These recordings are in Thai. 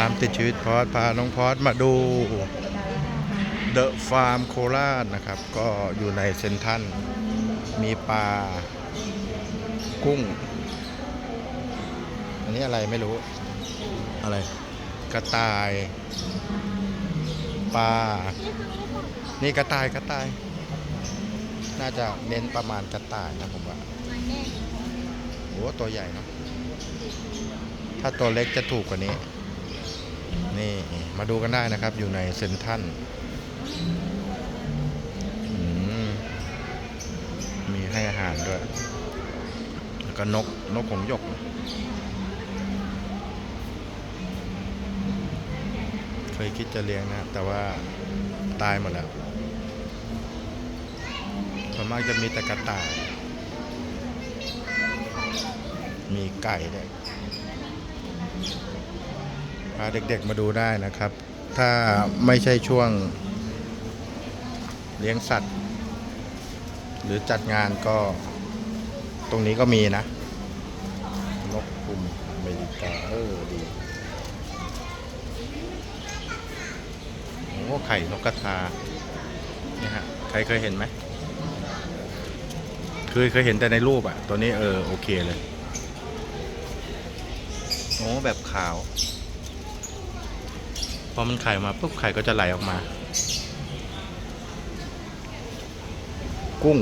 ตามติดชีวิตพอดพาน้องพอดมาดูเดอะฟาร์มโคราชนะครับ ก็อยู่ในเซนทันมีปลากุ้ง อันนี้อะไรไม่รู้ อะไร กระต่ายปลา นี่กระต่ายกระต่าย น่าจะเน้นประมาณกระต่ายนะผมว่าโอ้ตัวใหญ่เนาะถ้าตัวเล็กจะถูกกว่านี้ นี่มาดูกันได้นะครับอยู่ในเซนทรันมีให้อาหารด้วย แล้วก็นกนกหงยก เคยคิดจะเลี้ยงนะ แต่ว่าตายหมดแล้วส่วนมากจะมีแต่กระต่าย มีไก่ด้วยาเด็กๆมาดูได้นะครับ ถ้าไม่ใช่ช่วงเลี้ยงสัตว์ หรือจัดงานก็ตรงนี้ก็มีนะ นกคุมอเมริกาเออดีโอ้ไข่นกกระทาเนี่ยฮะใครเคยเห็นไหมเคยเคยเห็นแต่ในรูปอะตัวนี้เออ โอเคเลยโอ้แบบขาว พอมันไข่มาปุ๊บไข่ก็จะไหลออกมา กุ้ง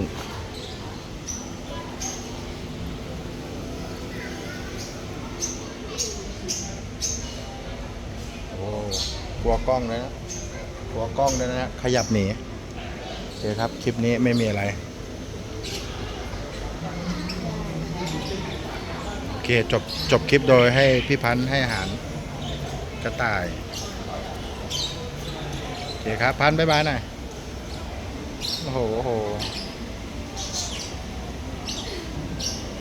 โอ้กลัวกล้องเลยนะกลัวกล้องเลยนะขยับหนีโอเคครับ คลิปนี้ไม่มีอะไร โอเค จบ จบคลิปโดยให้พี่พันธ์ให้อาหารกระต่าย โอเคครับ พันบายบายหน่อย โอ้โหโอ้โห